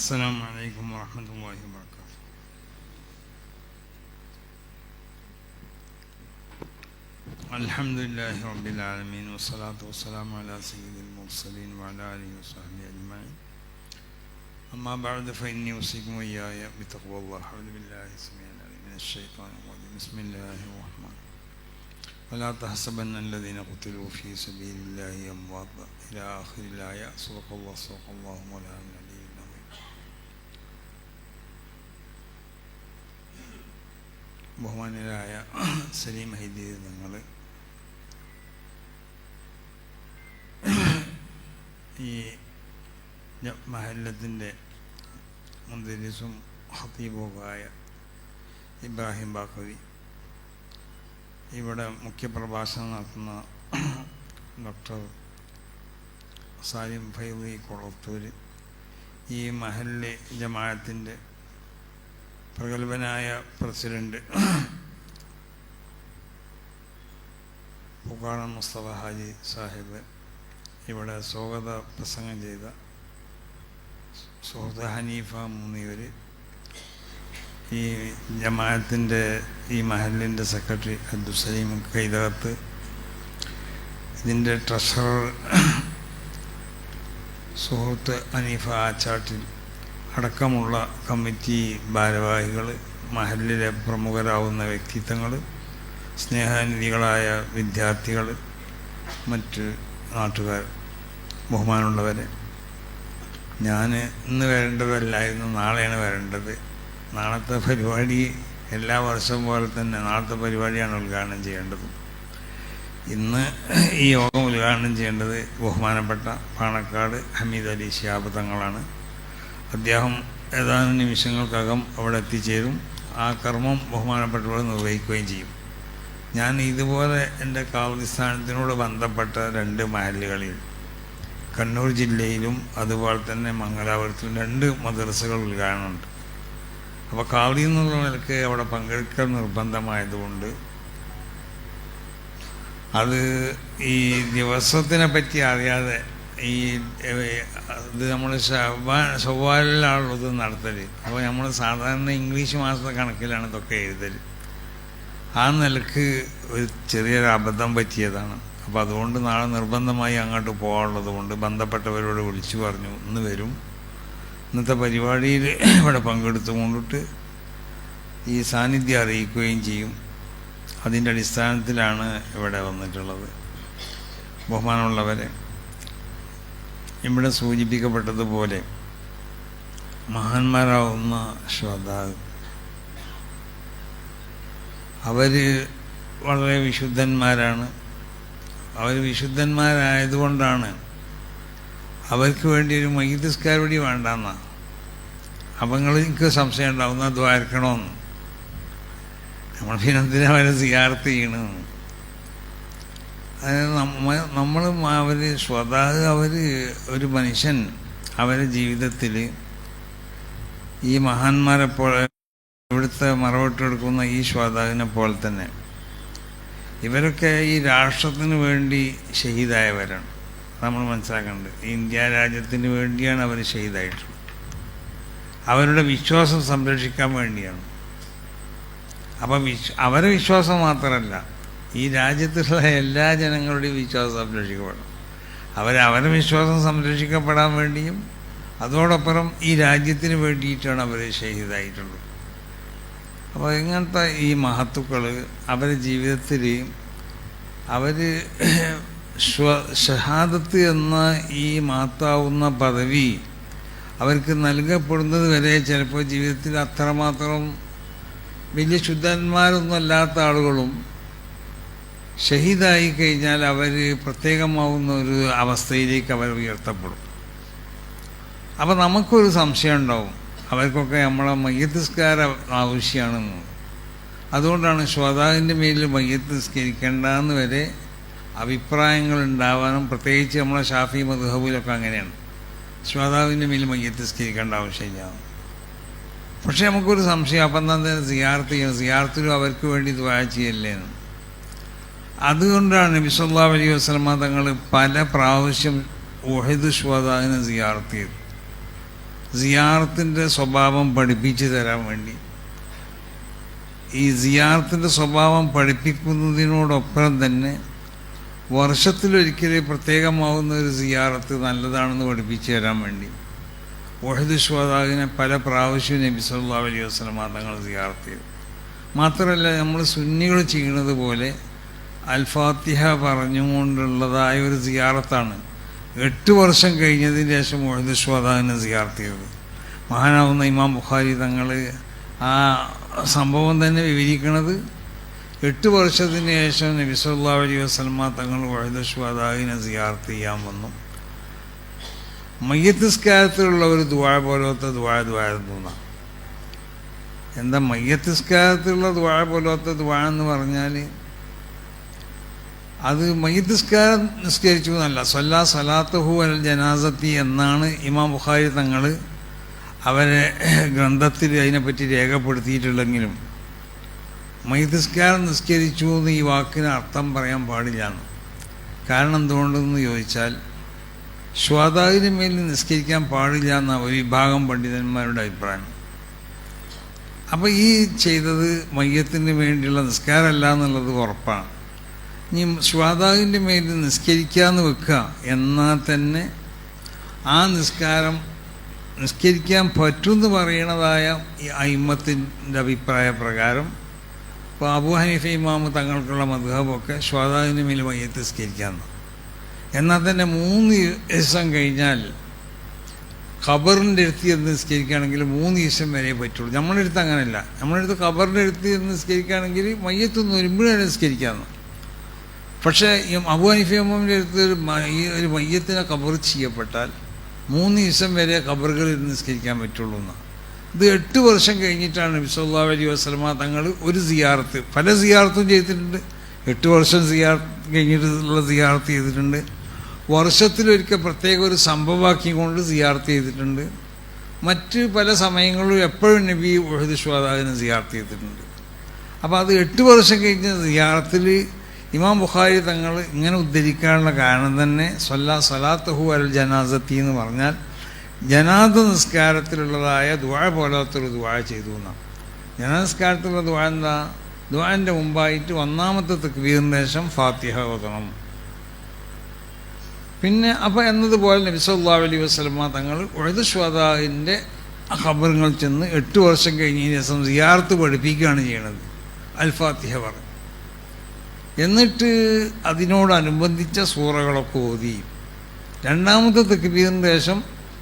السلام عليكم ورحمة الله وبركاته. الحمد لله رب العالمين والصلاة والسلام على سيد المرسلين وعلى آله وصحبه أجمعين. أما بعد فإني أوصيكم وإياي بتقوى الله. أعوذ بالله السميع العليم من الشيطان الرجيم. بسم الله الرحمن ولا تحسبن الذين قتلوا في سبيل الله أمواتا. إلى آخر الآية. صدق الله صدق الله مولانا. ബഹുമാനരായ സലീം ഹൈദീർ നിങ്ങൾ ഈ മഹല്ലത്തിന്റെ മുന്തിരിസും ഹത്തീബുമായ ഇബ്രാഹിം ബാക്കവി ഇവിടെ മുഖ്യപ്രഭാഷണം നടത്തുന്ന ഡോക്ടർ സാലിം ഫൈദി കൊളത്തൂർ ഈ മഹല്ല് ജമാഅത്തിന്റെ പ്രഗത്ഭനായ പ്രസിഡന്റ് പുകാണ മുസ്തഫ ഹാജി സാഹിബ് ഇവിടെ സ്വാഗത പ്രസംഗം ചെയ്ത സുഹൃത്ത് ഹനീഫ മുന്നിവർ ഈ ജമാഅത്തിന്റെ ഈ മഹലിന്റെ സെക്രട്ടറി അബ്ദുസലീം കൈതകത്ത് ഇതിന്റെ ട്രഷറർ സുഹൃത്ത് ഹനീഫ ആച്ചാട്ടിൽ അടക്കമുള്ള കമ്മിറ്റി ഭാരവാഹികൾ മഹലിലെ പ്രമുഖരാവുന്ന വ്യക്തിത്വങ്ങൾ സ്നേഹാനിധികളായ വിദ്യാർത്ഥികൾ മറ്റ് നാട്ടുകാർ ബഹുമാനമുള്ളവരെ. ഞാൻ ഇന്ന് വരേണ്ടതല്ലായിരുന്നു നാളെയാണ് വരേണ്ടത്. നാളത്തെ പരിപാടി എല്ലാ വർഷവും പോലെ തന്നെ നാളത്തെ പരിപാടിയാണ് ഉദ്ഘാടനം ചെയ്യേണ്ടത്. ഇന്ന് ഈ യോഗം ഉദ്ഘാടനം ചെയ്യേണ്ടത് ബഹുമാനപ്പെട്ട പാണക്കാട് ഹമീദ് അലി ശിഹാബ് തങ്ങളാണ്. അദ്ദേഹം ഏതാനും നിമിഷങ്ങൾക്കകം അവിടെ എത്തിച്ചേരും. ആ കർമ്മം ബഹുമാനപ്പെട്ടവർ നിർവഹിക്കുകയും ചെയ്യും. ഞാൻ ഇതുപോലെ എന്റെ കാവലിസ്ഥാനത്തിനോട് ബന്ധപ്പെട്ട രണ്ട് മഹലുകളിൽ കണ്ണൂർ ജില്ലയിലും അതുപോലെ തന്നെ മംഗലാപുരത്തിലും രണ്ട് മദ്രസകൾ ഉദ്ഘാടനമുണ്ട് അപ്പോൾ കാവലി എന്നുള്ള നിലയ്ക്ക് അവിടെ പങ്കെടുക്കൽ നിർബന്ധമായതുകൊണ്ട് അത് ഈ ദിവസത്തിനെ പറ്റി അറിയാതെ ഈ ഇത് നമ്മൾ ചൊവ്വാലിലാണല്ലോ ഇത് നടത്തൽ അപ്പോൾ നമ്മൾ സാധാരണ ഇംഗ്ലീഷ് മാസത്തെ കണക്കിലാണ് ഇതൊക്കെ എഴുതൽ ആ നിലയ്ക്ക് ഒരു ചെറിയൊരു അബദ്ധം പറ്റിയതാണ്. അപ്പോൾ അതുകൊണ്ട് നാളെ നിർബന്ധമായി അങ്ങോട്ട് പോകാനുള്ളത് കൊണ്ട് ബന്ധപ്പെട്ടവരോട് വിളിച്ചു പറഞ്ഞു ഇന്ന് വരും. ഇന്നത്തെ പരിപാടിയിൽ ഇവിടെ പങ്കെടുത്തുകൊണ്ടിട്ട് ഈ സാന്നിധ്യം അറിയിക്കുകയും ചെയ്യും. അതിന്റെ അടിസ്ഥാനത്തിലാണ് ഇവിടെ വന്നിട്ടുള്ളത്. ബഹുമാനമുള്ളവരെ ഇവിടെ സൂചിപ്പിക്കപ്പെട്ടതുപോലെ മഹാന്മാരാവുന്ന ശ്രോതാവ് അവർ വളരെ വിശുദ്ധന്മാരാണ്. അവർ വിശുദ്ധന്മാരായതുകൊണ്ടാണ് അവർക്ക് വേണ്ടി ഒരു മയ്യത്തിസ്കാരപടി വേണ്ടെന്ന. അപ്പം സംശയം ഉണ്ടാവുന്ന ദ്വാരക്കണമെന്ന് നമ്മൾ പിന്നെ എന്തിനാ അവരെ സിയാർത്ത് ചെയ്യണമെന്ന് അതായത് നമ്മൾ അവർ സ്വതാ അവർ ഒരു മനുഷ്യൻ അവരുടെ ജീവിതത്തിൽ ഈ മഹാന്മാരെ പോലെ ഇവിടുത്തെ മറവിട്ടെടുക്കുന്ന ഈ ശ്വാതാവിനെ പോലെ തന്നെ. ഇവരൊക്കെ ഈ രാഷ്ട്രത്തിന് വേണ്ടി ഷഹീദായവരാണ് നമ്മൾ മനസ്സിലാക്കേണ്ടത്. ഇന്ത്യ രാജ്യത്തിന് വേണ്ടിയാണ് അവർ ഷഹീദായിട്ടുള്ളത് അവരുടെ വിശ്വാസം സംരക്ഷിക്കാൻ വേണ്ടിയാണ്. അപ്പം വിശ്വ അവരെ വിശ്വാസം മാത്രമല്ല ഈ രാജ്യത്തുള്ള എല്ലാ ജനങ്ങളുടെയും വിശ്വാസം സംരക്ഷിക്കപ്പെടണം. അവർ അവരുടെ വിശ്വാസം സംരക്ഷിക്കപ്പെടാൻ വേണ്ടിയും അതോടൊപ്പം ഈ രാജ്യത്തിന് വേണ്ടിയിട്ടാണ് അവർ ഷഹീദായിട്ടുള്ളത്. അപ്പോൾ ഇങ്ങനത്തെ ഈ മഹത്തുക്കൾ അവരുടെ ജീവിതത്തിൽ അവർ സ്വ ഷഹാദത്ത് എന്ന ഈ മഹത്താവുന്ന പദവി അവർക്ക് നൽകപ്പെടുന്നത് വരെ ചിലപ്പോൾ ജീവിതത്തിൽ അത്രമാത്രം വലിയ ശുദ്ധന്മാരൊന്നും അല്ലാത്ത ആളുകളും ഷഹീദായി കഴിഞ്ഞാൽ അവർ പ്രത്യേകമാവുന്ന ഒരു അവസ്ഥയിലേക്ക് അവർ ഉയർത്തപ്പെടും. അപ്പോൾ നമുക്കൊരു സംശയം ഉണ്ടാവും. അവർക്കൊക്കെ നമ്മളെ മയ്യത്തിസ്കാരം ആവശ്യമാണെന്ന്. അതുകൊണ്ടാണ് ശ്രോതാവിന്റെ മേലിൽ മയ്യത്ത് നിസ്കരിക്കേണ്ടെന്ന് വരെ അഭിപ്രായങ്ങൾ ഉണ്ടാവാനും പ്രത്യേകിച്ച് നമ്മളെ ഷാഫി മധുഹബിലൊക്കെ അങ്ങനെയാണ്. ശ്രോതാവിന്റെ മേലിൽ മയ്യത്ത് നിസ്കരിക്കേണ്ട ആവശ്യമില്ല. പക്ഷേ നമുക്കൊരു സംശയം അപ്പം തന്നെ സിയാർത്ത് ചെയ്യണം? സിയാർത്തിലും അവർക്ക് വേണ്ടി ദ്വാ ചെയ്യല്ലേ എന്ന്. അതുകൊണ്ടാണ് നബി സല്ലല്ലാഹു അലൈഹി വസല്ലമ തങ്ങൾ പല പ്രാവശ്യം ഉഹദ് ശ്രോതാവിനെ സിയാർത്ത് ചെയ്തു. സിയാറത്തിന്റെ സ്വഭാവം പഠിപ്പിച്ചു തരാൻ വേണ്ടി. ഈ സിയാർത്തിന്റെ സ്വഭാവം പഠിപ്പിക്കുന്നതിനോടൊപ്പം തന്നെ വർഷത്തിലൊരിക്കലേ പ്രത്യേകമാവുന്ന ഒരു സിയാറത്ത് നല്ലതാണെന്ന് പഠിപ്പിച്ചു തരാൻ വേണ്ടി. ഉഹദ് ശ്വാദാവിനെ പല പ്രാവശ്യം നബി സല്ലല്ലാഹു അലൈഹി വസല്ലമ തങ്ങൾ സിയാറത്ത് ചെയ്തു. മാത്രമല്ല നമ്മൾ സുന്നികൾ ചെയ്യുന്നത് പോലെ അൽഫാത്തിഹ പറഞ്ഞുകൊണ്ടുള്ളതായ ഒരു സിയാറത്താണ്. എട്ട് വർഷം കഴിഞ്ഞതിന് ശേഷം സിയാറത്ത് ചെയ്തത് മഹാനാവുന്ന ഇമാം ബുഖാരി തങ്ങൾ ആ സംഭവം തന്നെ വിവരിക്കുന്നത് എട്ട് വർഷത്തിന് ശേഷം നബി സല്ലല്ലാഹു അലൈഹി വസല്ലമ തങ്ങൾ വഹദ് ശ്വാദാവിനെ സിയാറത്ത് ചെയ്യാൻ വന്നു. മയ്യത്തിസ്കാരത്തിലുള്ള ഒരു ദ്വാഴ പോലത്തെ ദ്വാ ദ്വാരുന്ന എന്താ മയ്യത്തിസ്കാരത്തിലുള്ള ദ്വാഴ പോലത്തെ ദ്വാഴ എന്ന് പറഞ്ഞാൽ അത് മയ്യത്തിസ്കാരം നിസ്കരിച്ചു എന്നല്ല. സൊല്ലാ സലാത്തുഹു അൽ ജനാസത്തി എന്നാണ് ഇമാം ബുഖാരി തങ്ങൾ അവരെ ഗ്രന്ഥത്തിൽ അതിനെപ്പറ്റി രേഖപ്പെടുത്തിയിട്ടുള്ളെങ്കിലും മൈതിസ്കാരം നിസ്കരിച്ചു എന്ന് ഈ വാക്കിന് അർത്ഥം പറയാൻ പാടില്ലാണ് കാരണം എന്തുകൊണ്ടെന്ന് ചോദിച്ചാൽ ശ്വാതാവിന് മേൽ നിസ്കരിക്കാൻ പാടില്ല എന്ന ഒരു വിഭാഗം പണ്ഡിതന്മാരുടെ അഭിപ്രായം. അപ്പോൾ ഈ ചെയ്തത് മയ്യത്തിന് വേണ്ടിയുള്ള നിസ്കാരമല്ല എന്നുള്ളത് ഉറപ്പാണ്. ഇനി ശ്വാതാവിന്റെ മേൽ നിസ്കരിക്കാന്ന് വെക്കുക. എന്നാൽ തന്നെ ആ നിസ്കാരം നിസ്കരിക്കാൻ പറ്റുമെന്ന് പറയണതായ ഈ അയിമത്തിന്റെ അഭിപ്രായ പ്രകാരം ഇപ്പോൾ അബു ഹനീഫ ഇമാമ് തങ്ങൾക്കുള്ള മധുഹബൊക്കെ ശ്വാതാവിന്റെ മേൽ മയ്യത്ത് നിസ്കരിക്കാമെന്ന് എന്നാൽ തന്നെ മൂന്ന് ദിവസം കഴിഞ്ഞാൽ ഖബറിന്റെ അടുത്ത് ചെന്ന് നിസ്കരിക്കുകയാണെങ്കിൽ മൂന്ന് ദിവസം വരെ പറ്റുള്ളൂ. നമ്മുടെ അടുത്ത് അങ്ങനെയല്ല നമ്മുടെ അടുത്ത് ഖബറിന്റെ അടുത്ത് ചെന്ന് നിസ്കരിക്കുകയാണെങ്കിൽ മയ്യത്തൊന്ന് വരുമ്പോഴാണ് നിസ്കരിക്കാമെന്ന് പക്ഷേ ഈ അബു ഹനീഫിയമ്മിന്റെ അടുത്ത് ഒരു ഈ ഒരു മയ്യത്തിനെ കബർ ചെയ്യപ്പെട്ടാൽ മൂന്ന് ദിവസം വരെ കബറുകളിൽ നിസ്കരിക്കാൻ പറ്റുള്ളൂ എന്ന്. ഇത് എട്ട് വർഷം കഴിഞ്ഞിട്ടാണ് നബിസ്വല്ലാ അലി വസ്ലമ തങ്ങൾ ഒരു സിയാർത്ത് പല സിയാർത്തും ചെയ്തിട്ടുണ്ട്. എട്ട് വർഷം സിയാർ കഴിഞ്ഞിട്ടുള്ള സിയാർത്ത് ചെയ്തിട്ടുണ്ട്. വർഷത്തിലൊരിക്കൽ പ്രത്യേക ഒരു സംഭവമാക്കി കൊണ്ട് സിയാർത്ത് ചെയ്തിട്ടുണ്ട്. മറ്റ് പല സമയങ്ങളിലും എപ്പോഴും നബി ഉഹദ് സിയാർത്ത് ചെയ്തിട്ടുണ്ട്. അപ്പോൾ അത് എട്ട് വർഷം കഴിഞ്ഞ സിയാറത്തിൽ ഇമാം ബുഖാരി തങ്ങൾ ഇങ്ങനെ ഉദ്ധരിക്കാനുള്ള കാരണം തന്നെ സൊല്ലാ സലാത്തഹു അൽ ജനാസത്തി എന്ന് പറഞ്ഞാൽ ജനാദ നിസ്കാരത്തിലുള്ളതായ ദുആ പോലത്തൊരു ദുആ ചെയ്തു എന്നാണ്. ജനാസ്കാരത്തിലുള്ള ദുആ എന്താ? ദുആന്റെ മുമ്പായിട്ട് ഒന്നാമത്തെ തക്ബീറിന് ശേഷം ഫാത്തിഹ ഓതണം. പിന്നെ അപ്പോൾ എന്നതുപോലെ നബി സല്ലല്ലാഹു അലൈഹി വസല്ലമ തങ്ങൾ ഉഴുത് ശ്വാദാവിന്റെ ഖബറുകൾ ചെന്ന് എട്ട് വർഷം കഴിഞ്ഞതിന് ശേഷം സിയാർത്ത് പഠിപ്പിക്കുകയാണ് ചെയ്യണത്. അൽഫാത്തിഹ പറഞ്ഞു. എന്നിട്ട് അതിനോടനുബന്ധിച്ച സൂറകളൊക്കെ ഓതി. രണ്ടാമത്തെ തക്ബീറിന് ശേഷം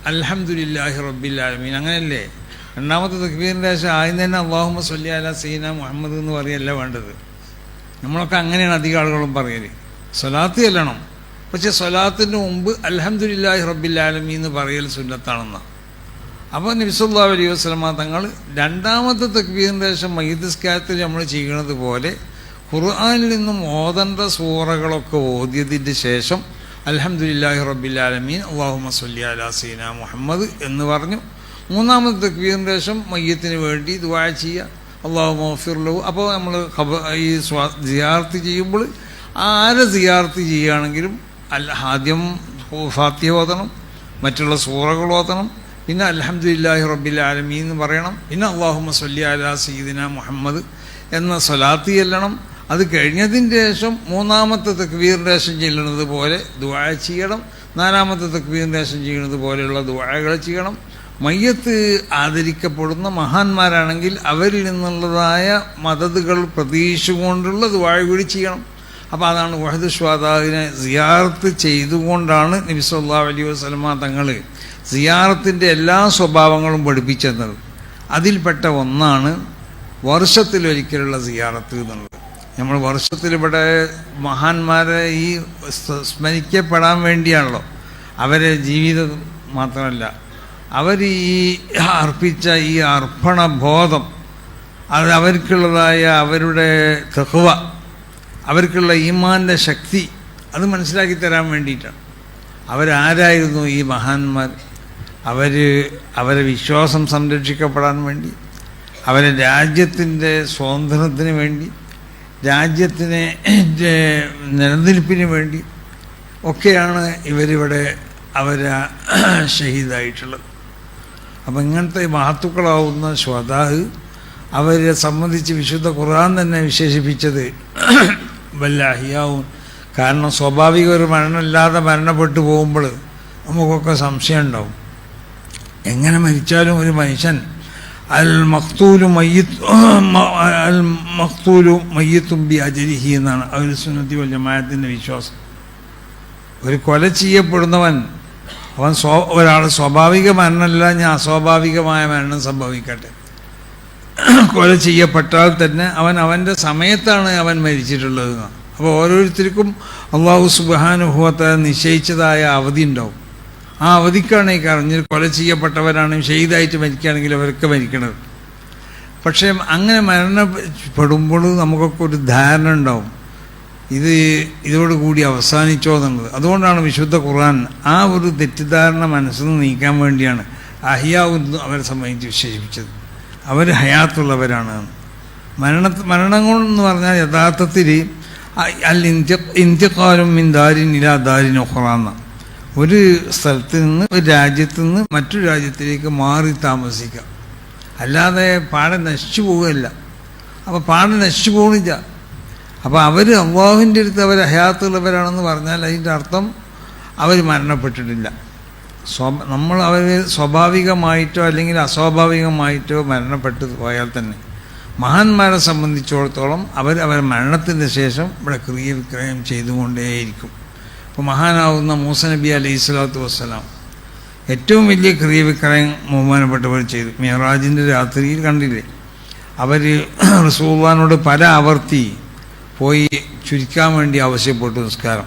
അലഹമുല്ലാഹി റബ്ബില്ലാലമീൻ അങ്ങനെയല്ലേ രണ്ടാമത്തെ തക്ബീറിന്റെ ശേഷം ആദ്യം തന്നെ അള്ളാഹുമ്മ സല്ലി അല സീന മുഹമ്മദ് എന്ന് പറയല്ല വേണ്ടത്. നമ്മളൊക്കെ അങ്ങനെയാണ് അധികം ആളുകളും പറയൽ. സ്വലാത്ത് ചെല്ലണം. പക്ഷെ സ്വലാത്തിന് മുമ്പ് അലഹമുല്ലാഹി റബ്ബില്ലാലമീൻ എന്ന് പറയൽ സുന്നത്താണെന്നാണ് അപ്പോൾ നബിസുല്ലാ അലൈഹി വസ്ലമ തങ്ങൾ രണ്ടാമത്തെ തക്ബീറിന്റെ ശേഷം മയ്യദിസ്കാരത്തിൽ നമ്മൾ ചെയ്യുന്നത് പോലെ ഖുർആനിൽ നിന്നും ഓതണ്ട സൂറകളൊക്കെ ഓതിയതിന്റെ ശേഷം അലഹമുല്ലാഹി റബ്ബിലാലമീൻ അള്ളാഹുമ സല്ലി അലാ സീന മുഹമ്മദ് എന്ന് പറഞ്ഞു. മൂന്നാമത് തക്ബീറിന്റെ ശേഷം മയ്യത്തിന് വേണ്ടി ദുആ ചെയ്യുക. അള്ളാഹു മോഫിറുള്ളൂ അപ്പോൾ നമ്മൾ ഈ സ്വാ സിയാർത്ത് ചെയ്യുമ്പോൾ ആരെ സിയാർത്ത് ചെയ്യുകയാണെങ്കിലും അല്ല ആദ്യം ഫാത്തിഹ ഓതണം മറ്റുള്ള സൂറകൾ ഓതണം. പിന്നെ അലഹമുല്ലാഹി റബ്ബിൽ എന്ന് പറയണം. പിന്നെ അള്ളാഹുമ സല്ലി അലാ സീദിന മുഹമ്മദ് എന്ന സ്വലാത്ത് ചെല്ലണം. അത് കഴിഞ്ഞതിന് ശേഷം മൂന്നാമത്തെ തക്വീറിന്റെ ശേഷം ചെല്ലുന്നത് പോലെ ദുആ ചെയ്യണം. നാലാമത്തെ തക്വീറിന്റെ ശേഷം ചെയ്യുന്നത് പോലെയുള്ള ദുആകൾ ചെയ്യണം. മയ്യത്ത് ആദരിക്കപ്പെടുന്ന മഹാന്മാരാണെങ്കിൽ അവരിൽ നിന്നുള്ളതായ മദതുകൾ പ്രതീക്ഷിച്ചുകൊണ്ടുള്ള ദുആ കൂടി ചെയ്യണം. അപ്പോൾ അതാണ് വഹദ് ഷ്വാദാവിനെ സിയാർത്ത് ചെയ്തുകൊണ്ടാണ് നബി അലി അലൈഹി വസല്ലമ തങ്ങൾ സിയാറത്തിന്റെ എല്ലാ സ്വഭാവങ്ങളും പഠിപ്പിച്ചത്. അതിൽപ്പെട്ട ഒന്നാണ് വർഷത്തിലൊരിക്കലുള്ള സിയാറത്ത് എന്നുള്ളത്. നമ്മൾ വർഷത്തിലിവിടെ മഹാന്മാരെ ഈ സ്മരിക്കപ്പെടാൻ വേണ്ടിയാണല്ലോ. അവരെ ജീവിതം മാത്രമല്ല. അവർ ഈ അർപ്പിച്ച ഈ അർപ്പണ ബോധം അത് അവർക്കുള്ളതായ അവരുടെ തെഹുവ അവർക്കുള്ള ഈമാന്റെ ശക്തി അത് മനസ്സിലാക്കി തരാൻ വേണ്ടിയിട്ടാണ്. അവരാരായിരുന്നു ഈ മഹാന്മാർ? അവർ അവരെ വിശ്വാസം സംരക്ഷിക്കപ്പെടാൻ വേണ്ടി അവരെ രാജ്യത്തിന്റെ സ്വാതന്ത്ര്യത്തിന് വേണ്ടി രാജ്യത്തിന് നിലനിൽപ്പിന് വേണ്ടി ഒക്കെയാണ് ഇവരിവിടെ അവർ ഷഹീദായിട്ടുള്ളത്. അപ്പം ഇങ്ങനത്തെ മഹത്തുക്കളാവുന്ന ശ്വതാഹ് അവരെ സംബന്ധിച്ച് വിശുദ്ധ ഖുർആൻ തന്നെ വിശേഷിപ്പിച്ചത് വല്ലാഹിയാവും കാരണം സ്വാഭാവിക ഒരു മരണമില്ലാതെ മരണപ്പെട്ടു പോകുമ്പോൾ നമുക്കൊക്കെ സംശയം ഉണ്ടാവും. എങ്ങനെ മരിച്ചാലും ഒരു മനുഷ്യൻ അൽ അൽ ബി അജരിഹി എന്നാണ് അവർ സുന്നത്തി വല്യമായത്തിന്റെ വിശ്വാസം. ഒരു കൊല ചെയ്യപ്പെടുന്നവൻ അവൻ സ്വ ഒരാൾ സ്വാഭാവിക മരണമല്ല ഞാൻ അസ്വാഭാവികമായ മരണം സംഭവിക്കട്ടെ. കൊല ചെയ്യപ്പെട്ടാൽ തന്നെ അവൻ അവന്റെ സമയത്താണ് അവൻ മരിച്ചിട്ടുള്ളത് അപ്പോൾ ഓരോരുത്തർക്കും അള്ളാഹു സുബാനുഭവത്തെ നിശ്ചയിച്ചതായ അവധി ഉണ്ടാവും. ആ അവധിക്കാണ് ഈ കറിഞ്ഞ് കൊല ചെയ്യപ്പെട്ടവരാണ് ഷെയ്ദായിട്ട് മരിക്കുകയാണെങ്കിൽ അവരൊക്കെ മരിക്കണത്. പക്ഷേ അങ്ങനെ മരണപ്പെടുമ്പോൾ നമുക്കൊക്കെ ഒരു ധാരണ ഉണ്ടാവും. ഇത് ഇതോടുകൂടി അവസാനിച്ചോ എന്നുള്ളത്. അതുകൊണ്ടാണ് വിശുദ്ധ ഖുർആൻ ആ ഒരു തെറ്റിദ്ധാരണ മനസ്സിൽ നിന്ന് നീക്കാൻ വേണ്ടിയാണ് അഹിയാവുന്ന അവരെ സംബന്ധിച്ച് വിശേഷിപ്പിച്ചത്. അവർ ഹയാത്തുള്ളവരാണ്. മരണ മരണം എന്ന് പറഞ്ഞാൽ യഥാർത്ഥത്തിൽ അൽ ഇന്ത്യ ഇന്ത്യക്കാരും മിൻ ദാരിൻ ഇലാ ദാരിൻ ഒഹ്റാന്ന ഒരു സ്ഥലത്ത് നിന്ന് ഒരു രാജ്യത്ത് നിന്ന് മറ്റൊരു രാജ്യത്തിലേക്ക് മാറി താമസിക്കാം. അല്ലാതെ പാടെ നശിച്ചു പോവുകയല്ല. അപ്പോൾ പാടെ നശിച്ചു പോകുന്നില്ല അപ്പോൾ അവർ അള്ളാഹുവിന്റെ അടുത്ത് അവർ അഹയാത്തുള്ളവരാണെന്ന് പറഞ്ഞാൽ അതിന്റെ അർത്ഥം അവർ മരണപ്പെട്ടിട്ടില്ല. നമ്മൾ അവർ സ്വാഭാവികമായിട്ടോ അല്ലെങ്കിൽ അസ്വാഭാവികമായിട്ടോ മരണപ്പെട്ടു പോയാൽ തന്നെ മഹാന്മാരെ സംബന്ധിച്ചിടത്തോളം അവർ അവർ മരണത്തിന് ശേഷം ഇവിടെ ക്രിയ വിക്രയം ചെയ്തുകൊണ്ടേയിരിക്കും. ഇപ്പോൾ മഹാനാവുന്ന മൂസ നബി അലൈഹി സ്വലാത്തു വസ്സലാം ഏറ്റവും വലിയ ക്രിയ വിക്രയം ബഹുമാനപ്പെട്ടവർ ചെയ്തു. മെഹറാജിന്റെ രാത്രിയിൽ കണ്ടില്ലേ? അവർ റസൂള്ളാനോട് പല ആവർത്തി പോയി ചുരുക്കാൻ വേണ്ടി ആവശ്യപ്പെട്ടു നിസ്കാരം.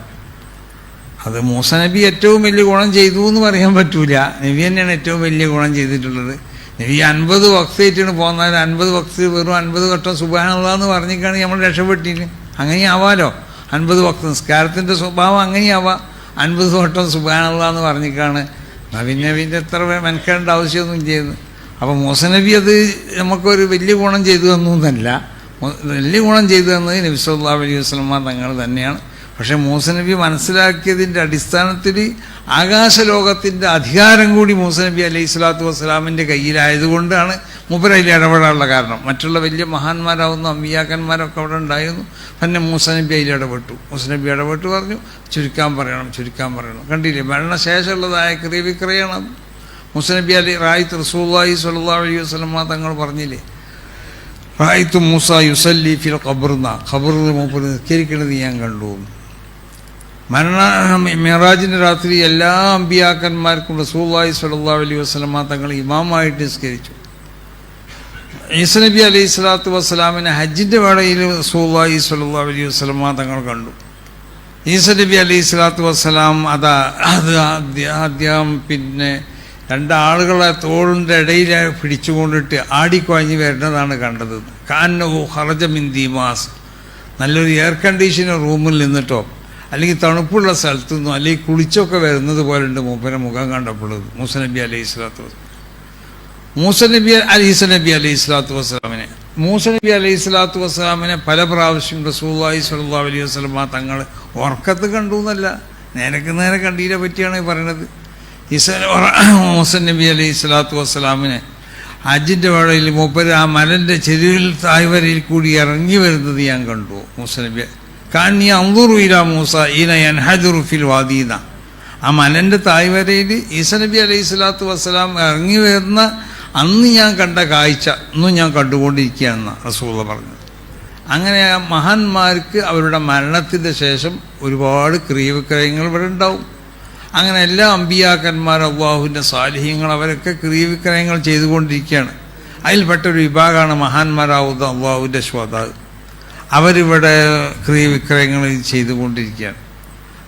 അത് മൂസ നബി ഏറ്റവും വലിയ ഗുണം ചെയ്തു എന്ന് പറയാൻ പറ്റൂല. നബി തന്നെയാണ് ഏറ്റവും വലിയ ഗുണം ചെയ്തിട്ടുള്ളത്. നബി അൻപത് വക്തായിട്ടാണ് പോകുന്നത്. അൻപത് വക്ത് വെറും അൻപത് ഘട്ടം സുബാനുള്ളതെന്ന് പറഞ്ഞിട്ടാണ് നമ്മൾ രക്ഷപ്പെട്ടിന്. അങ്ങനെ ആവാലോ അൻപത് വക്ത നിസ്കാരത്തിന്റെ സ്വഭാവം അങ്ങനെയാവാം. അൻപത് വട്ടം സുബാനുള്ളതെന്ന് പറഞ്ഞിട്ടാണ് നബി നബീന്റെ എത്ര മെനക്കേണ്ട ആവശ്യമൊന്നും ചെയ്യുന്നു അപ്പോൾ മോസനബി അത് നമുക്കൊരു വലിയ ഗുണം ചെയ്തു തന്നു എന്നല്ല. വലിയ ഗുണം ചെയ്തു തന്നത് നബിസ്വല്ലാ അലൈഹി വസ്ലമ തങ്ങൾ തന്നെയാണ്. പക്ഷേ മോസനബി മനസ്സിലാക്കിയതിന്റെ അടിസ്ഥാനത്തിൽ ആകാശലോകത്തിന്റെ അധികാരം കൂടി മൂസനബി അലൈഹി സ്വലാത്തു വസ്സലാമിന്റെ കയ്യിലായതുകൊണ്ടാണ് മൂപ്പരയിൽ ഇടപെടാനുള്ള കാരണം. മറ്റുള്ള വലിയ മഹാന്മാരാവുന്ന അമ്മിയാക്കന്മാരൊക്കെ അവിടെ ഉണ്ടായിരുന്നു. പിന്നെ മൂസനബി അതിൽ ഇടപെട്ടു മൂസനബി ഇടപെട്ട് പറഞ്ഞു ചുരുക്കാൻ പറയണം ചുരുക്കാൻ പറയണം. കണ്ടില്ലേ? മരണശേഷമുള്ളതായ ക്രിയവിക്രയാണ് മൂസനബി അലി റായിത്ത് റസൂല്ലായി സല്ലാ അലൈഹി വസ്ലമ തങ്ങൾ പറഞ്ഞില്ലേ? റായിത്ത് മൂസ യുസല്ലി ഫിൽ ഖബർന്ന. ഖബർ മൂപ്പർ നിസ്കരിക്കണത് ഞാൻ കണ്ടു മരണ മിറാജിന്റെ രാത്രി എല്ലാ അമ്പിയാക്കന്മാർക്കും റസൂല്ലായി സല്ലാ അലൈഹി വസ്ലമ തങ്ങൾ ഇമാമായിട്ട് നിസ്കരിച്ചു. ഈസ നബി അലൈഹി സ്വലാത്തു വസ്സലാമിനെ ഹജ്ജിന്റെ വേളയിൽ റസൂല്ലായി സല്ലാ അലൈഹി വസ്ലമ തങ്ങൾ കണ്ടു. ഈസ നബി അലൈഹി സ്വലാത്തു വസ്സലാം അതാ അത് ആദ്യം പിന്നെ രണ്ടാളുകളെ തോളിന്റെ ഇടയിൽ പിടിച്ചുകൊണ്ടിട്ട് ആടിക്കുഴഞ്ഞ് വരുന്നതാണ് കണ്ടത്. കാനോ ഹറജമിൻ ദീമാസ്. നല്ലൊരു എയർ കണ്ടീഷൻ റൂമിൽ നിന്നിട്ടോ. അല്ലെങ്കിൽ തണുപ്പുള്ള സ്ഥലത്തു നിന്നോ അല്ലെങ്കിൽ കുളിച്ചൊക്കെ വരുന്നത് പോലെ ഉണ്ട് മൂപ്പനെ മുഖം കണ്ടപ്പോഴത് മൂസനബി അലൈഹി സ്വലാത്തു വസ്സലാം. മൂസനബി അലൈഹി നബി അലൈഹി സ്വലാത്തു വസ്സലാമിനെ. മൂസനബി അലൈഹി സ്വലാത്തു വസ്സലാമിനെ പല പ്രാവശ്യം റസൂല്ലായി സല്ലാ അലൈഹി വസ്ലമ തങ്ങൾ ഉറക്കത്ത് കണ്ടു എന്നല്ല. നേരക്ക് നേരെ കണ്ടീരെ പറ്റിയാണ് പറയണത്. ഈസ മൂസൻ നബി അലൈഹി സ്വലാത്തു വസ്സലാമിനെ അജിന്റെ വേളയിൽ മൂപ്പര് ആ മലന്റെ ചെരുവിൽ തായ്വരയിൽ കൂടി ഇറങ്ങി വരുന്നത് ഞാൻ കണ്ടു. മൂസ കാന്നി അന്തുറു ഇല മൂസ ഈന എൻഹജുറു ഫിൽ വാദീന ആ മലന്റെ തായ്വരയിൽ ഈസനബി അലൈഹി സ്വലാത്തു വസ്സലാം ഇറങ്ങി വരുന്ന അന്ന് ഞാൻ കണ്ട കാഴ്ച ഇന്നും ഞാൻ കണ്ടുകൊണ്ടിരിക്കുകയാണെന്ന് റസൂള്ള പറഞ്ഞു അങ്ങനെ ആ മഹാന്മാർക്ക് അവരുടെ മരണത്തിന്റെ ശേഷം ഒരുപാട് ക്രിയവിക്രയങ്ങൾ ഇവിടെ ഉണ്ടാവും. അങ്ങനെ എല്ലാ അമ്പിയാക്കന്മാരും അള്ളാഹുവിന്റെ സാലിഹ്യങ്ങൾ അവരൊക്കെ ക്രിയവിക്രയങ്ങൾ ചെയ്തുകൊണ്ടിരിക്കുകയാണ്. അതിൽപ്പെട്ട ഒരു വിഭാഗമാണ് മഹാന്മാരാവുന്ന അള്ളാഹുവിന്റെ ശ്രോതാവ് അവരിവിടെ ക്രിയവിക്രയങ്ങൾ ചെയ്തുകൊണ്ടിരിക്കുകയാണ്.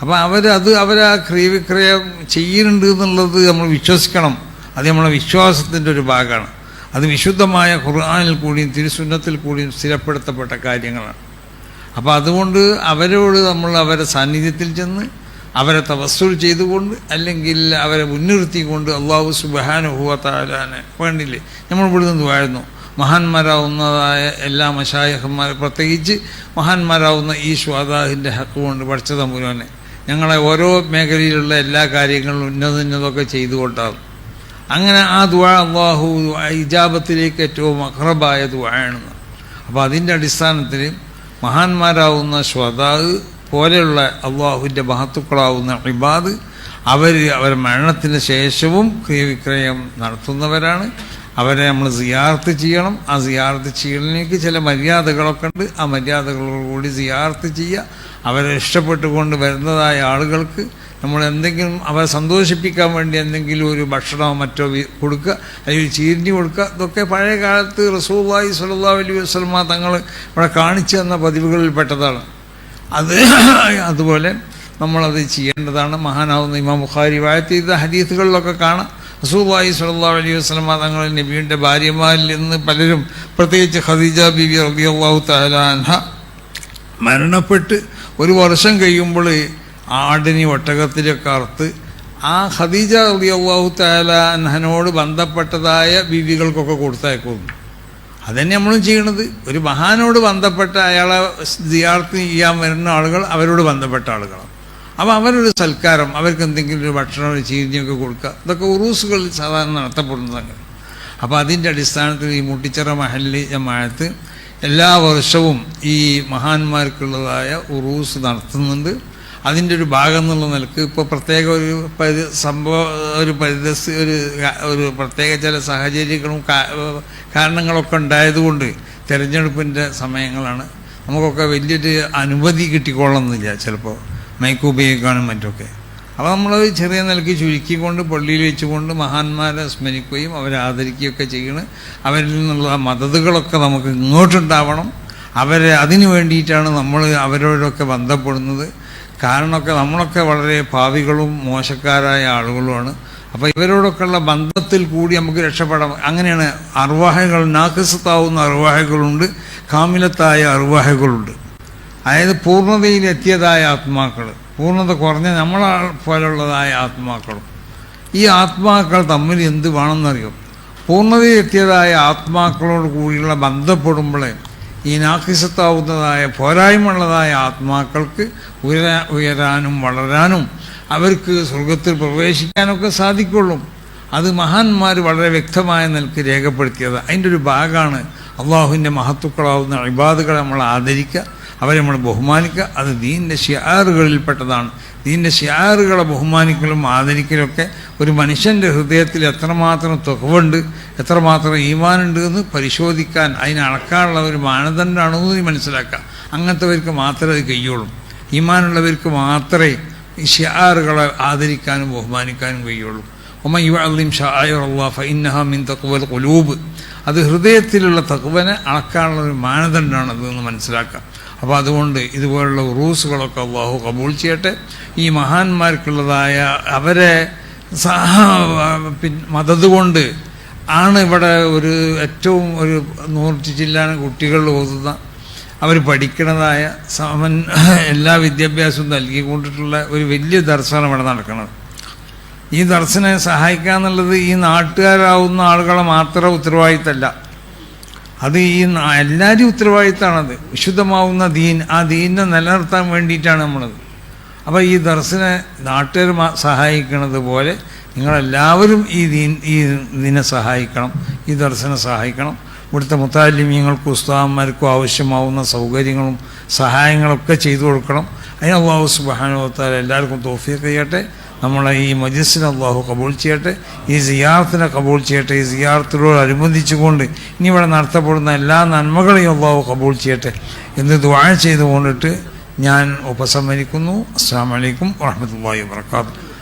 അപ്പോൾ അത് അവർ ആ ക്രിയവിക്രയം ചെയ്യുന്നുണ്ട് എന്നുള്ളത് നമ്മൾ വിശ്വസിക്കണം. അത് നമ്മളെ വിശ്വാസത്തിന്റെ ഒരു ഭാഗമാണ്. അത് വിശുദ്ധമായ ഖുർആാനിൽ കൂടിയും തിരുസുന്നത്തിൽ കൂടിയും സ്ഥിരപ്പെടുത്തപ്പെട്ട കാര്യങ്ങളാണ്. അപ്പോൾ അതുകൊണ്ട് അവരോട് നമ്മൾ അവരെ സാന്നിധ്യത്തിൽ ചെന്ന് അവരെ തവസ്സുൽ ചെയ്തുകൊണ്ട് അല്ലെങ്കിൽ അവരെ മുൻനിർത്തിക്കൊണ്ട് അള്ളാഹു സുബാനുഭവത്താലാനെ വേണ്ടില്ലേ? നമ്മൾ ഇവിടുന്ന് വാഴുന്നു മഹാന്മാരാവുന്നതായ എല്ലാ മഷായഹന്മാർ പ്രത്യേകിച്ച് മഹാന്മാരാവുന്ന ഈ ശ്വാദാഹിന്റെ ഹക്ക് കൊണ്ട് പഠിച്ചത മുഴുവനെ. ഞങ്ങളെ ഓരോ മേഖലയിലുള്ള എല്ലാ കാര്യങ്ങളും ഉന്നത ഉന്നതൊക്കെ ചെയ്തുകൊണ്ടാകും അങ്ങനെ ആ ദുആ അള്ളാഹു ഇജാബത്തിലേക്ക് ഏറ്റവും അഹ്റബായ ദുആയാണ് അപ്പോൾ അതിന്റെ അടിസ്ഥാനത്തിൽ മഹാന്മാരാവുന്ന ശ്വതാവ് പോലെയുള്ള അള്ളാഹുവിന്റെ മഹത്തുക്കളാവുന്ന ഇബാദ് അവർ അവർ മരണത്തിന് ശേഷവും ക്രിയവിക്രയം നടത്തുന്നവരാണ്. അവരെ നമ്മൾ സിയാർത്ത് ചെയ്യണം. ആ സിയാർത്ത് ചെയ്യലിലേക്ക് ചില മര്യാദകളൊക്കെ ഉണ്ട്. ആ മര്യാദകളോടുകൂടി സിയാർത്ത് ചെയ്യുക. അവരെ ഇഷ്ടപ്പെട്ടുകൊണ്ട് വരുന്നതായ ആളുകൾക്ക് നമ്മൾ എന്തെങ്കിലും അവരെ സന്തോഷിപ്പിക്കാൻ വേണ്ടി എന്തെങ്കിലും ഒരു ഭക്ഷണമോ മറ്റോ കൊടുക്കുക. അല്ലെങ്കിൽ ചീരിഞ്ഞ് കൊടുക്കുക. ഇതൊക്കെ പഴയ കാലത്ത് റസൂല്ലായി സല്ലാ അലി വസ്ലമ തങ്ങൾ ഇവിടെ കാണിച്ചു തന്ന പതിവുകളിൽ പെട്ടതാണ് അത് അതുപോലെ നമ്മളത് ചെയ്യേണ്ടതാണ്. മഹാനാവുന്ന ഇമാം ബുഖാരി വായത്ത് ഹരീത്തുകളിലൊക്കെ കാണാം. റസൂല്ലായി സല്ലാ അലൈഹി വസ്ലമ തങ്ങൾ നബിയുടെ ഭാര്യമാരിൽ നിന്ന് പലരും പ്രത്യേകിച്ച് ഖദീജ ബിബി റബിയാഹു തലാൻഹ മരണപ്പെട്ട് ഒരു വർഷം കഴിയുമ്പോൾ ആടിനി ഒട്ടകത്തിലൊക്കെ അറുത്ത് ആ ഖദീജ റബിയാഹു തലാൻഹനോട് ബന്ധപ്പെട്ടതായ ബീവികൾക്കൊക്കെ കൊടുത്തയക്കുന്നു. അതന്നെ നമ്മളും ചെയ്യണത്. ഒരു മഹാനോട് ബന്ധപ്പെട്ട അയാളെ ദിയാർത്ത് ചെയ്യാൻ വരുന്ന ആളുകൾ അവരോട് ബന്ധപ്പെട്ട ആളുകളാണ്. അപ്പോൾ അവരൊരു സൽക്കാരം അവർക്ക് എന്തെങ്കിലും ഒരു ഭക്ഷണം ഒരു ചീരിഞ്ഞൊക്കെ കൊടുക്കുക. ഇതൊക്കെ ഉറൂസുകളിൽ സാധാരണ നടത്തപ്പെടുന്നതാണ് അപ്പോൾ അതിന്റെ അടിസ്ഥാനത്തിൽ ഈ മുട്ടിച്ചിറ മഹല്ലി ജമാഅത്ത് എല്ലാ വർഷവും ഈ മഹാന്മാർക്കുള്ളതായ ഉറൂസ് നടത്തുന്നുണ്ട്. അതിന്റെ ഒരു ഭാഗം എന്നുള്ള നിലയ്ക്ക് ഇപ്പോൾ പ്രത്യേക ഒരു പരി സംഭവ ഒരു പരിതസ്ഥി ഒരു ഒരു പ്രത്യേക ചില സാഹചര്യങ്ങളും കാരണങ്ങളൊക്കെ ഉണ്ടായതുകൊണ്ട് തിരഞ്ഞെടുപ്പിന്റെ സമയങ്ങളാണ്. നമുക്കൊക്കെ വലിയൊരു അനുമതി കിട്ടിക്കോളണമെന്നില്ല ചിലപ്പോൾ മൈക്ക് ഉപയോഗിക്കുകയാണ് മറ്റൊക്കെ അപ്പോൾ നമ്മൾ ചെറിയ നിലയ്ക്ക് ചുരുക്കിക്കൊണ്ട് പള്ളിയിൽ വെച്ചുകൊണ്ട് മഹാന്മാരെ സ്മരിക്കുകയും അവരെ ആദരിക്കുകയൊക്കെ ചെയ്യണം. അവരിൽ നിന്നുള്ള മദതുകളൊക്കെ നമുക്ക് ഇങ്ങോട്ടുണ്ടാവണം. അവരെ അതിനു വേണ്ടിയിട്ടാണ് നമ്മൾ അവരോടൊക്കെ ബന്ധപ്പെടുന്നത്. കാരണമൊക്കെ നമ്മളൊക്കെ വളരെ പാവികളും മോശക്കാരായ ആളുകളുമാണ്. അപ്പോൾ ഇവരോടൊക്കെയുള്ള ബന്ധത്തിൽ കൂടി നമുക്ക് രക്ഷപ്പെടാം. അങ്ങനെയാണ് അർവാഹകൾ നാക്കസത്താവുന്ന അർവാഹകളുണ്ട്. കാമിലത്തായ അർവാഹകളുണ്ട്. അതായത് പൂർണതയിലെത്തിയതായ ആത്മാക്കൾ പൂർണത കുറഞ്ഞ നമ്മളെ പോലുള്ളതായ ആത്മാക്കളും. ഈ ആത്മാക്കൾ തമ്മിൽ എന്ത് വേണമെന്നറിയോ? പൂർണതയിലെത്തിയതായ ആത്മാക്കളോട് കൂടിയുള്ള ബന്ധപ്പെടുമ്പോഴേ ഈ നാക്കിസത്താവുന്നതായ പോരായ്മയുള്ളതായ ആത്മാക്കൾക്ക് ഉയരാ ഉയരാനും വളരാനും അവർക്ക് സ്വർഗത്തിൽ പ്രവേശിക്കാനൊക്കെ സാധിക്കുള്ളൂ. അത് മഹാന്മാർ വളരെ വ്യക്തമായ നിലയ്ക്ക് രേഖപ്പെടുത്തിയത്. അതിന്റെ ഒരു ഭാഗമാണ് അള്ളാഹുവിന്റെ മഹത്തുക്കളാവുന്ന ഇബാദുകളെ നമ്മൾ ആദരിക്കുക. അവരെ നമ്മൾ ബഹുമാനിക്കുക. അത് ദീന്റെ ഷിയാറുകളിൽപ്പെട്ടതാണ് ദീന്റെ ഷിയാറുകളെ ബഹുമാനിക്കലും ആദരിക്കലൊക്കെ ഒരു മനുഷ്യന്റെ ഹൃദയത്തിൽ എത്രമാത്രം തുകവുണ്ട് എത്രമാത്രം ഈമാനുണ്ട് എന്ന് പരിശോധിക്കാൻ അതിനെ ഒരു മാനദണ്ഡമാണെന്ന് എന്ന് മനസ്സിലാക്കുക. അങ്ങനത്തെവർക്ക് മാത്രമേ അത് കഴിയുള്ളൂ. ഈമാനുള്ളവർക്ക് മാത്രമേ ഈ ഷിയാറുകളെ ആദരിക്കാനും ബഹുമാനിക്കാനും കഴിയുള്ളൂ. ഒമ യു അള്ളാഹ് ഫഇന്നഹ മിൻ തക്വൽ ഖുലൂബ്. അത് ഹൃദയത്തിലുള്ള തക്വനെ അളക്കാനുള്ള ഒരു മാനദണ്ഡമാണ് അതെന്ന് മനസ്സിലാക്കുക. അപ്പോൾ അതുകൊണ്ട് ഇതുപോലുള്ള റൂസുകളൊക്കെ അള്ളാഹു കബൂൾ ചെയ്യട്ടെ. ഈ മഹാന്മാർക്കുള്ളതായ അവരെ പിൻ മതത് കൊണ്ട് ആണ് ഇവിടെ ഒരു ഏറ്റവും ഒരു നൂറ്റി ജില്ലാണ് കുട്ടികൾ ഓതുന്ന. അവർ പഠിക്കുന്നതായ സമൻ എല്ലാ വിദ്യാഭ്യാസവും നൽകിക്കൊണ്ടിട്ടുള്ള ഒരു വലിയ ദർശനം ഇവിടെ നടക്കുന്നത് ഈ ദർശനെ സഹായിക്കുക എന്നുള്ളത് ഈ നാട്ടുകാരാവുന്ന ആളുകളെ മാത്രം ഉത്തരവാദിത്തമല്ല അത് ഈ എല്ലാവരും ഉത്തരവാദിത്തമാണത്. വിശുദ്ധമാവുന്ന ദീൻ ആ ദീനിനെ നിലനിർത്താൻ വേണ്ടിയിട്ടാണ് നമ്മളത്. അപ്പോൾ ഈ ദർശനെ നാട്ടുകാർ സഹായിക്കുന്നത് പോലെ നിങ്ങളെല്ലാവരും ഈ ദീൻ ഈ ഇതിനെ സഹായിക്കണം ഈ ദർശനം സഹായിക്കണം. ഇവിടുത്തെ മുത്താലിമ്യങ്ങൾക്കും ഉസ്താദന്മാർക്കും ആവശ്യമാവുന്ന സൗകര്യങ്ങളും സഹായങ്ങളൊക്കെ ചെയ്തു കൊടുക്കണം. അതിന് അള്ളാഹു സുബാനുവത്താൽ എല്ലാവർക്കും തോഫിയൊക്കെ ചെയ്യട്ടെ. നമ്മളെ ഈ മജിസിനെ അള്ളാഹു കബൂൾ ചെയ്യട്ടെ ഈ സിയാർത്തിനെ കബൂൾ ചെയ്യട്ടെ ഈ സിയാർത്തിനോട് അനുബന്ധിച്ചുകൊണ്ട് ഇനി ഇവിടെ നടത്തപ്പെടുന്ന എല്ലാ നന്മകളെയും അള്ളാഹു കബൂൾ ചെയ്യട്ടെ എന്ന് ദ്വാഴ ചെയ്തുകൊണ്ടിട്ട് ഞാൻ ഉപസംഹരിക്കുന്നു. അസ്സാം വലൈക്കും വാഹമത്തല്ലാഹി വാത്തു